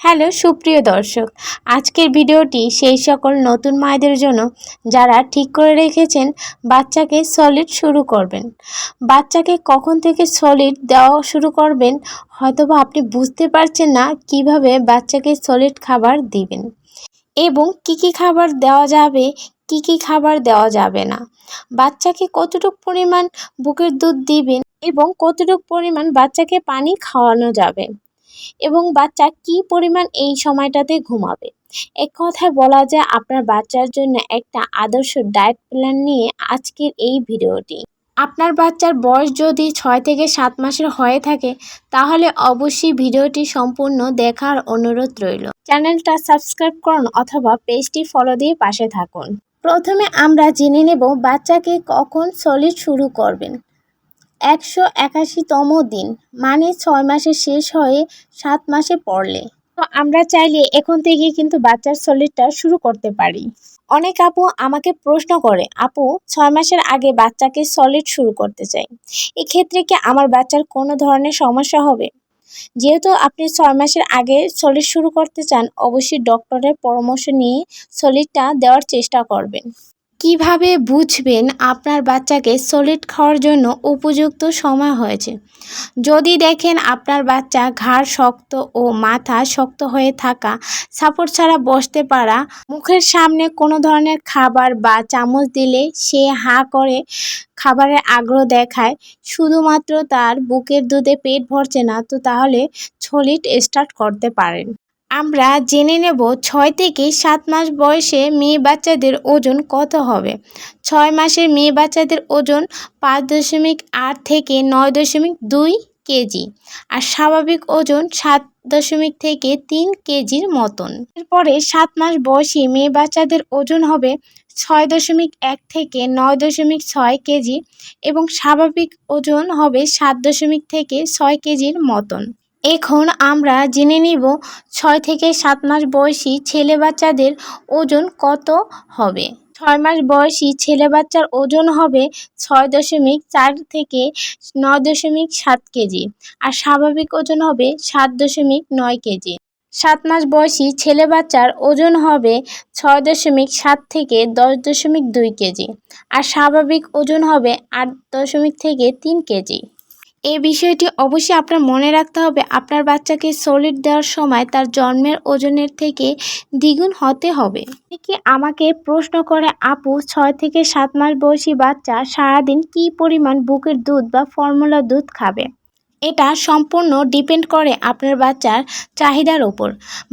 Hello, সুপ্রিয় দর্শক, আজকের ভিডিওটি সেই সকল নতুন মায়েদের জন্য যারা ঠিক করে রেখেছেন বাচ্চাকে সলিড শুরু করবেন। বাচ্চাকে কখন থেকে সলিড দেওয়া শুরু করবেন হয়তোবা আপনি বুঝতে পারছেন না কীভাবে বাচ্চাকে সলিড খাবার দিবেন এবং কি কি খাবার দেওয়া যাবে, কি কি খাবার দেওয়া যাবে না। বাচ্চাকে কতটুকু পরিমাণ বুকের দুধ দিবেন এবং কতটুকু পরিমাণ বাচ্চাকে পানি খাওয়ানো যাবে। এবং বাচ্চা কি পরিমাণ এই সময়টাতে ঘুমাবে? এক কথায় বলা যায়, আপনার বাচ্চার জন্য একটা আদর্শ ডায়েট প্ল্যান নিয়ে আজকের এই ভিডিওটি। আপনার বাচ্চার বয়স যদি ছয় থেকে সাত মাসের হয়ে থাকে, তাহলে অবশ্যই ভিডিওটি সম্পূর্ণ দেখার অনুরোধ রইল। চ্যানেলটা সাবস্ক্রাইব করুন অথবা পেজটি ফলো দিয়ে পাশে থাকুন। প্রথমে আমরা জেনে নেব বাচ্চাকে কখন সলিড শুরু করবেন। একশো একাশিতম দিন মানে ছয় মাসে শেষ হয়ে সাত মাসে পড়লে। তো আমরা চাইলে এখন থেকে কিন্তু বাচ্চার সলিডটা শুরু করতে পারি। অনেক আপু আমাকে প্রশ্ন করে, আপু, ছয় মাসের আগে বাচ্চাকে সলিড শুরু করতে চাই, এক্ষেত্রে কি আমার বাচ্চার কোনো ধরনের সমস্যা হবে? যেহেতু আপনি ছয় মাসের আগে সলিড শুরু করতে চান, অবশ্যই ডক্টরের পরামর্শ নিয়ে সলিডটা দেওয়ার চেষ্টা করবেন। কীভাবে বুঝবেন আপনার বাচ্চাকে সলিড খাওয়ার জন্য উপযুক্ত সময় হয়েছে? যদি দেখেন আপনার বাচ্চা ঘাড় শক্ত ও মাথা শক্ত হয়ে থাকা, সাপোর্ট ছাড়া বসতে পারা, মুখের সামনে কোনো ধরনের খাবার বা চামচ দিলে সে হা করে খাবারের আগ্রহ দেখায়, শুধুমাত্র তার বুকের দুধে পেট ভরছে না, তো তাহলে সলিড স্টার্ট করতে পারেন। আমরা জেনে নেব ছয় থেকে সাত মাস বয়সে মেয়ে বাচ্চাদের ওজন কত হবে। ছয় মাসের মেয়ে বাচ্চাদের ওজন পাঁচ দশমিক আট থেকে নয় দশমিক দুই কেজি আর স্বাভাবিক ওজন সাত দশমিক থেকে তিন কেজির মতন। এরপরে সাত মাস বয়সী মেয়ে বাচ্চাদের ওজন হবে ছয় দশমিক এক থেকে নয় দশমিক ছয় কেজি এবং স্বাভাবিক ওজন হবে সাত দশমিক থেকে ছয় কেজির মতন। এখন আমরা জেনে নিব ছয় থেকে সাত মাস বয়সী ছেলে বাচ্চাদের ওজন কত হবে। ছয় মাস বয়সী ছেলে বাচ্চার ওজন হবে ছয় দশমিক চার থেকে নয় দশমিক সাত কেজি আর স্বাভাবিক ওজন হবে সাত দশমিক নয় কেজি। সাত মাস বয়সী ছেলে বাচ্চার ওজন হবে ছয় দশমিক সাত থেকে দশ দশমিক দুই কেজি আর স্বাভাবিক ওজন হবে আট দশমিক থেকে তিন কেজি। এই বিষয়টি অবশ্যই আপনার মনে রাখতে হবে। আপনার বাচ্চাকে সলিড দেওয়ার সময় তার জন্মের ওজনের থেকে দ্বিগুণ হতে হবে। কি আমাকে প্রশ্ন করে, আপু, ছয় থেকে সাত মাস বয়সী বাচ্চা সারাদিন কি পরিমাণ বুকের দুধ বা ফর্মুলা দুধ খাবে? এটা সম্পূর্ণ ডিপেন্ড করে আপনার বাচ্চার চাহিদার ওপর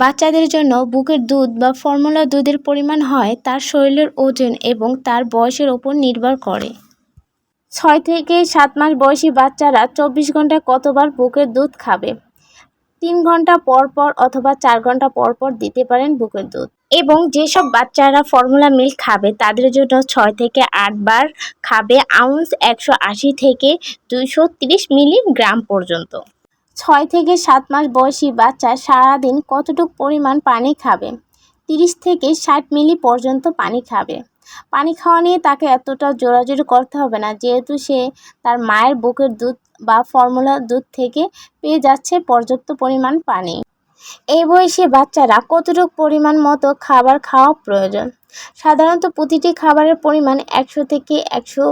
বাচ্চাদের জন্য বুকের দুধ বা ফর্মুলা দুধের পরিমাণ হয় তার শরীরের ওজন এবং তার বয়সের ওপর নির্ভর করে। ছয় থেকে সাত মাস বয়সী বাচ্চারা চব্বিশ ঘন্টায় কতবার বুকের দুধ খাবে? তিন ঘণ্টা পর পর অথবা চার ঘণ্টা পর পর দিতে পারেন বুকের দুধ। এবং যেসব বাচ্চারা ফর্মুলা মিল্ক খাবে, তাদের জন্য ছয় থেকে আটবার খাবে আউন্স একশো আশি থেকে দুইশো তিরিশ মিলিগ্রাম পর্যন্ত। ছয় থেকে সাত মাস বয়সী বাচ্চা সারাদিন কতটুকু পরিমাণ পানি খাবে? তিরিশ থেকে ষাট মিলি পর্যন্ত পানি খাবে। পানি খাওয়া নিয়ে তাকে এতটা জোরাজোরি করতে হবে না। যেহেতু সে তার মায়ের বুকের দুধ বা ফর্মুলা দুধ থেকে পেয়ে যাচ্ছে পর্যাপ্ত পরিমাণ পানি। এই বয়সে বাচ্চারা কতটুকু পরিমাণ মতো খাবার খাওয়া প্রয়োজন? সাধারণত প্রতিটি খাবারের পরিমাণ একশো থেকে একশো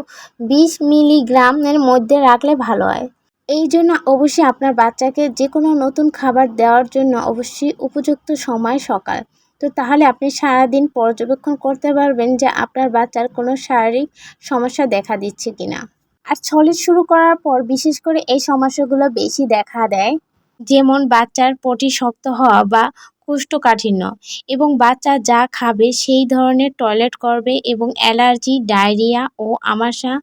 বিশ মিলিগ্রামের মধ্যে রাখলে ভালো হয়। এই জন্য অবশ্যই আপনার বাচ্চাকে যে কোনো নতুন খাবার দেওয়ার জন্য অবশ্যই উপযুক্ত সময় সকাল তো তাহলে আপনি সারাদিন পর্যবেক্ষণ করতে পারবেন যে আপনার বাচ্চার কোনো শারীরিক সমস্যা দেখা দিচ্ছে কিনা। আর সলিড শুরু করার পর বিশেষ করে এই সমস্যাগুলো বেশি দেখা দেয়, যেমন বাচ্চার পটি শক্ত হওয়া বা কোষ্ঠকাঠিন্য এবং বাচ্চা যা খাবে সেই ধরনের টয়লেট করবে এবং অ্যালার্জি, ডায়রিয়া ও আমাশা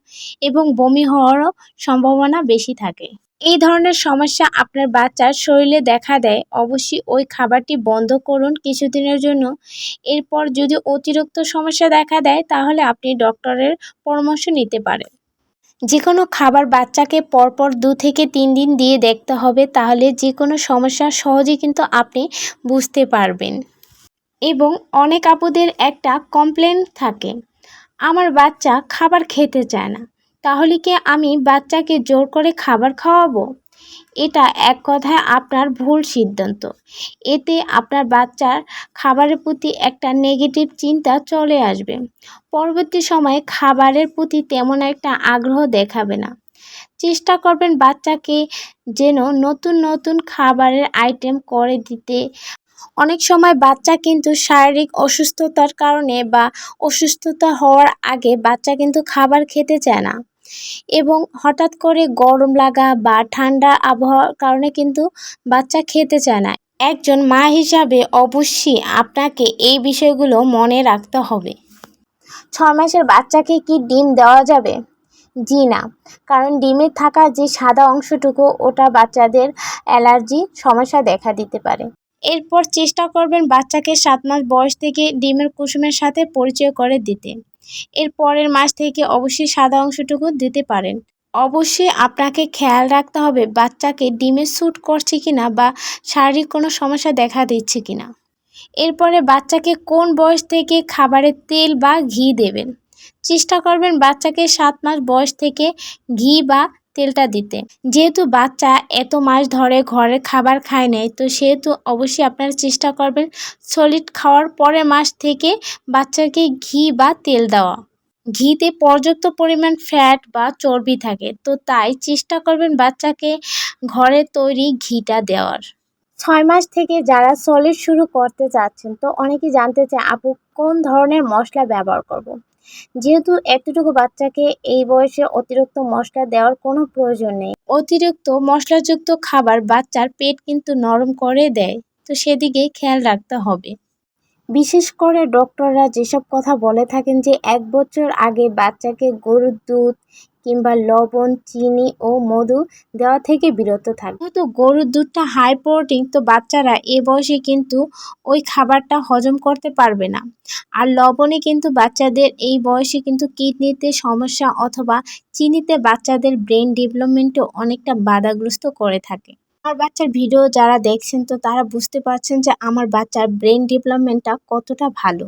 এবং বমি হওয়ারও সম্ভাবনা বেশি থাকে। এই ধরনের সমস্যা আপনার বাচ্চার শরীরে দেখা দেয়, অবশ্যই ওই খাবারটি বন্ধ করুন কিছুদিনের জন্য। এরপর যদি অতিরিক্ত সমস্যা দেখা দেয়, তাহলে আপনি ডক্টরের পরামর্শ নিতে পারেন। যে কোনো খাবার বাচ্চাকে পরপর দু থেকে তিন দিন দিয়ে দেখতে হবে, তাহলে যে কোনো সমস্যা সহজেই কিন্তু আপনি বুঝতে পারবেন। এবং অনেক আপুদের একটা কমপ্লেন থাকে, আমার বাচ্চা খাবার খেতে চায় না। তাহলে কি আমি বাচ্চাকে জোর করে খাবার খাওয়াবো? এটা এক কথায় আপনার ভুল সিদ্ধান্ত। এতে আপনার বাচ্চার খাবারের প্রতি একটা নেগেটিভ চিন্তা চলে আসবে। পরবর্তী সময়ে খাবারের প্রতি তেমন একটা আগ্রহ দেখাবে না। চেষ্টা করবেন বাচ্চাকে যেন নতুন নতুন খাবারের আইটেম করে দিতে। অনেক সময় বাচ্চা কিন্তু শারীরিক অসুস্থতার কারণে বা অসুস্থতা হওয়ার আগে বাচ্চা কিন্তু খাবার খেতে চায় না। এবং হঠাৎ করে গরম লাগা বা ঠান্ডা আবহাওয়ার কারণে কিন্তু বাচ্চা খেতে চায় না। একজন মা হিসাবে অবশ্যই আপনাকে এই বিষয়গুলো মনে রাখতে হবে। ছয় মাসের বাচ্চাকে কি ডিম দেওয়া যাবে? জি না, কারণ ডিমে থাকা যে সাদা অংশটুকু ওটা বাচ্চাদের অ্যালার্জি সমস্যা দেখা দিতে পারে। এরপর চেষ্টা করবেন বাচ্চাকে সাত মাস বয়স থেকে ডিমের কুসুমের সাথে পরিচয় করে দিতে। এর পরের মাস থেকে অবশ্যই সাদা অংশটুকু দিতে পারেন। অবশ্যই আপনাকে খেয়াল রাখতে হবে বাচ্চাকে ডিমে স্যুট করছে কিনা বা শারীরিক কোনো সমস্যা দেখা দিচ্ছে কিনা। এরপরে বাচ্চাকে কোন বয়স থেকে খাবারের তেল বা ঘি দেবেন? চেষ্টা করবেন বাচ্চাকে সাত মাস বয়স থেকে ঘি বা তেলটা দিতে। যেহেতু বাচ্চা এত মাস ধরে ঘরের খাবার খায় নাই, তো সেহেতু অবশ্যই আপনারা চেষ্টা করবেন সলিড খাওয়ার পরের মাস থেকে বাচ্চাকে ঘি বা তেল দেওয়া। ঘিতে পর্যাপ্ত পরিমাণ ফ্যাট বা চর্বি থাকে, তো তাই চেষ্টা করবেন বাচ্চাকে ঘরে তৈরি ঘিটা দেওয়ার। ছয় মাস থেকে যারা সলিড শুরু করতে চাচ্ছেন, তো অনেকেই জানতে চায়, আপু, কোন ধরনের মশলা ব্যবহার করব। যেহেতু এতটুকু বাচ্চাকে এই বয়সে অতিরিক্ত মশলা দেওয়ার কোনো প্রয়োজন নেই। অতিরিক্ত মশলাযুক্ত খাবার বাচ্চার পেট কিন্তু নরম করে দেয় তো সেদিকে খেয়াল রাখতে হবে। বিশেষ করে ডক্টররা যেসব কথা বলে থাকেন যে এক বছর আগে বাচ্চাকে গরুর দুধ কিংবা লবণ, চিনি ও মধু দেওয়া থেকে বিরত থাকে যেহেতু গরুর দুধটা হাই প্রোটিন তো বাচ্চারা এ বয়সে কিন্তু ওই খাবারটা হজম করতে পারবে না। আর লবণে কিন্তু বাচ্চাদের এই বয়সে কিন্তু কিডনিতে সমস্যা অথবা চিনিতে বাচ্চাদের ব্রেন ডেভেলপমেন্টও অনেকটা বাধাগ্রস্ত করে থাকে। আমার বাচ্চার ভিডিও যারা দেখছেন তো তারা বুঝতে পারছেন যে আমার বাচ্চার ব্রেন ডেভেলপমেন্টটা কতটা ভালো।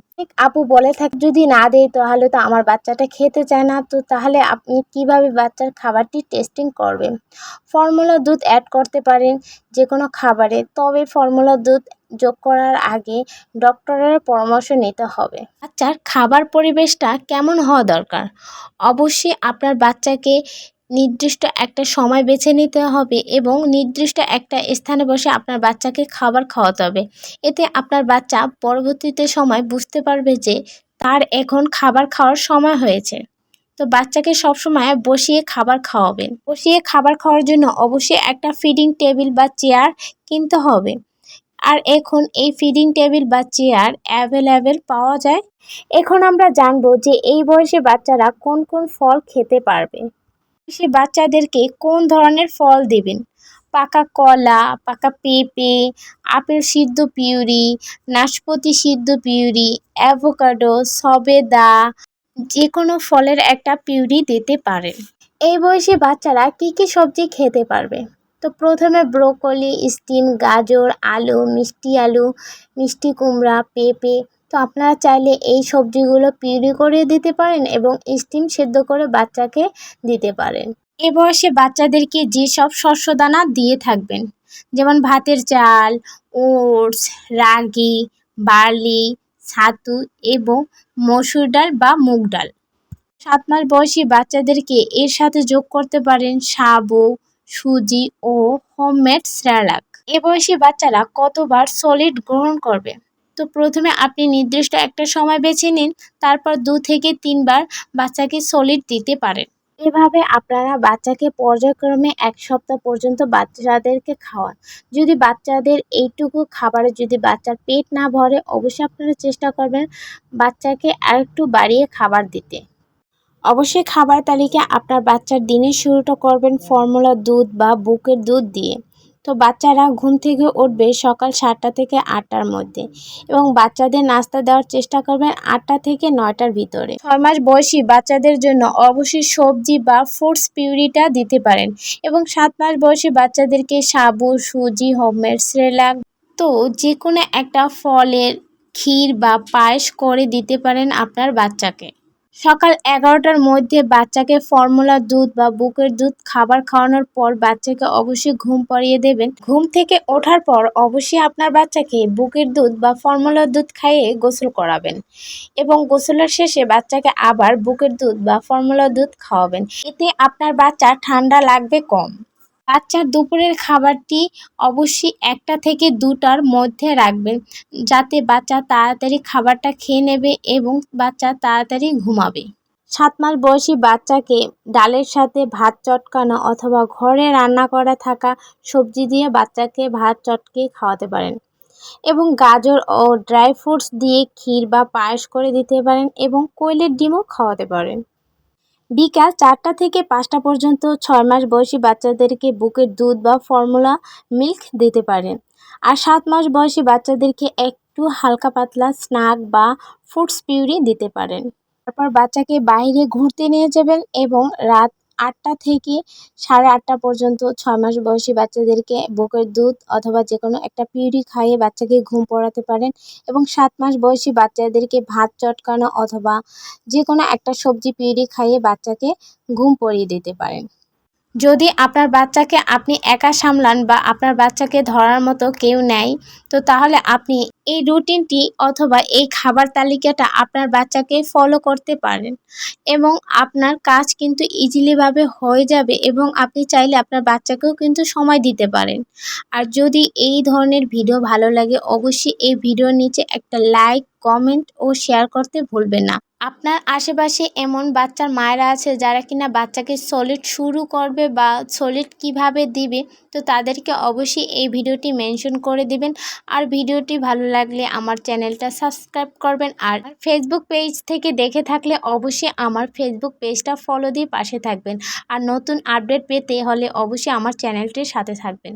আপু বলে থাক, যদি না দেয় তাহলে তো আমার বাচ্চাটা খেতে চায় না। তো তাহলে আপনি কীভাবে বাচ্চার খাবারটি টেস্টিং করবেন? ফর্মুলা দুধ অ্যাড করতে পারেন যে কোনো খাবারে, তবে ফর্মুলা দুধ যোগ করার আগে ডক্টরের পরামর্শ নিতে হবে। বাচ্চার খাবার পরিবেশটা কেমন হওয়া দরকার? অবশ্যই আপনার বাচ্চাকে নির্দিষ্ট একটা সময় বেছে নিতে হবে এবং নির্দিষ্ট একটা স্থানে বসে আপনার বাচ্চাকে খাবার খাওয়াতে হবে। এতে আপনার বাচ্চা পরবর্তীতে সময় বুঝতে পারবে যে তার এখন খাবার খাওয়ার সময় হয়েছে। তো বাচ্চাকে সবসময় বসিয়ে খাবার খাওয়াবেন। বসিয়ে খাবার খাওয়ার জন্য অবশ্যই একটা ফিডিং টেবিল বা চেয়ার কিনতে হবে। আর এখন এই ফিডিং টেবিল বা চেয়ার অ্যাভেলেবেল পাওয়া যায়। এখন আমরা জানব যে এই বয়সে বাচ্চারা কোন কোন ফল খেতে পারবে। সে বাচ্চাদেরকে কোন ধরনের ফল দেবেন? পাকা কলা, পাকা পেঁপে, আপেল সিদ্ধ পিউরি, নাশপাতি সিদ্ধ পিউরি, অ্যাভোকাডো, সবেদা যে কোনো ফলের একটা পিউরি দিতে পারেন। এই বয়সে বাচ্চারা কি কি সবজি খেতে পারবে? তো প্রথমে ব্রোকলি, স্টিম, গাজর, আলু, মিষ্টি আলু, মিষ্টি কুমড়া, পেঁপে আপনারা চাইলে এই সবজিগুলো পিউরি করে দিতে পারেন এবং স্টিম সেদ্ধ করে বাচ্চাকে দিতে পারেন। এ বয়সে বাচ্চাদেরকে যেসব শস্য দানা দিয়ে থাকবেন, যেমন ভাতের চাল, ওটস, রাগি, বার্লি, ছাতু এবং মসুর ডাল বা মুগ ডাল। সাত মাস বয়সী বাচ্চাদেরকে এর সাথে যোগ করতে পারেন সাবু সুজি ও হোমমেড স্যালাক এ বয়সী বাচ্চারা কতবার সলিড গ্রহণ করবে? তো প্রথমে আপনি নির্দিষ্ট একটা সময় বেছে নিন, তারপর দু থেকে তিনবার বাচ্চাকে সলিড দিতে পারেন। এভাবে আপনারা বাচ্চাকে পর্যায়ক্রমে এক সপ্তাহ পর্যন্ত বাচ্চাদেরকে খাওয়ান। যদি বাচ্চাদের এইটুকু খাবারে যদি বাচ্চার পেট না ভরে, অবশ্যই আপনারা চেষ্টা করবেন বাচ্চাকে আরেকটু বাড়িয়ে খাবার দিতে। অবশ্যই খাবার তালিকা আপনার বাচ্চার দিনের শুরুটা করবেন ফর্মুলা দুধ বা বুকের দুধ দিয়ে। তো বাচ্চারা ঘুম থেকে উঠবে সকাল সাতটা থেকে আটটার মধ্যে এবং বাচ্চাদের নাস্তা দেওয়ার চেষ্টা করবেন আটটা থেকে নয়টার ভিতরে। ছয় মাস বয়সী বাচ্চাদের জন্য অবশ্যই সবজি বা ফ্রুটস পিউরিটা দিতে পারেন এবং সাত মাস বয়সী বাচ্চাদেরকে সাবু, সুজি হোমের সেরেলাক তো যে কোনো একটা ফলের ক্ষীর বা পায়েস করে দিতে পারেন আপনার বাচ্চাকে। সকাল এগারোটার মধ্যে বাচ্চাকে ফর্মুলা দুধ বা বুকের দুধ, খাবার খাওয়ানোর পর বাচ্চাকে অবশ্যই ঘুম পাড়িয়ে দেবেন। ঘুম থেকে ওঠার পর অবশ্যই আপনার বাচ্চাকে বুকের দুধ বা ফর্মুলার দুধ খাইয়ে গোসল করাবেন এবং গোসলের শেষে বাচ্চাকে আবার বুকের দুধ বা ফর্মুলার দুধ খাওয়াবেন। এতে আপনার বাচ্চা ঠান্ডা লাগবে কম। বাচ্চার দুপুরের খাবারটি অবশ্যই একটা থেকে দুটার মধ্যে রাখবেন, যাতে বাচ্চা তাড়াতাড়ি খাবারটা খেয়ে নেবে এবং বাচ্চা তাড়াতাড়ি ঘুমাবে। সাত মাস বয়সী বাচ্চাকে ডালের সাথে ভাত চটকানো অথবা ঘরে রান্না করা থাকা সবজি দিয়ে বাচ্চাকে ভাত চটকে খাওয়াতে পারেন এবং গাজর ও ড্রাই ফ্রুটস দিয়ে ক্ষীর বা পায়েস করে দিতে পারেন এবং কোয়েলের ডিমও খাওয়াতে পারেন। বিকাল চারটা থেকে পাঁচটা পর্যন্ত ছয় মাস বয়সী বাচ্চাদেরকে বুকের দুধ বা ফর্মুলা মিল্ক দিতে পারেন। আর সাত মাস বয়সী বাচ্চাদেরকে একটু হালকা পাতলা স্ন্যাক বা ফ্রুটস পিউরি দিতে পারেন। তারপর বাচ্চাকে বাইরে ঘুরতে নিয়ে যাবেন এবং রাত আটটা থেকে সাড়ে আটটা পর্যন্ত ছয় মাস বয়সী বাচ্চাদেরকে বুকের দুধ অথবা যে কোনো একটা পিউরি খাইয়ে বাচ্চাকে ঘুম পড়াতে পারেন এবং সাত মাস বয়সী বাচ্চাদেরকে ভাত চটকানো অথবা যে কোনো একটা সবজি পিউরি খাইয়ে বাচ্চাকে ঘুম পড়িয়ে দিতে পারেন। যদি আপনার বাচ্চাকে আপনি একা সামলান বা আপনার বাচ্চাকে ধরার মতো কেউ নেয়, তো তাহলে আপনি এই রুটিনটি অথবা এই খাবার তালিকাটা আপনার বাচ্চাকে ফলো করতে পারেন। এবং আপনার কাজ কিন্তু ইজিলিভাবে হয়ে যাবে এবং আপনি চাইলে আপনার বাচ্চাকেও কিন্তু সময় দিতে পারেন। আর যদি এই ধরনের ভিডিও ভালো লাগে, অবশ্যই এই ভিডিওর নিচে একটা লাইক কমেন্ট ও শেয়ার করতে ভুলবেন না। আপনার আশেপাশে এমন বাচ্চার মায়েরা আছে যারা কিনা বাচ্চাকে সলিড শুরু করবে বা সলিড কীভাবে দিবে, তো তাদেরকে অবশ্যই এই ভিডিওটি মেনশন করে দিবেন। আর ভিডিওটি ভালো লাগলে আমার চ্যানেলটা সাবস্ক্রাইব করবেন। আর ফেসবুক পেজ থেকে দেখে থাকলে অবশ্যই আমার ফেসবুক পেজটা ফলো দিয়ে পাশে থাকবেন। আর নতুন আপডেট পেতে হলে অবশ্যই আমার চ্যানেলটির সাথে থাকবেন।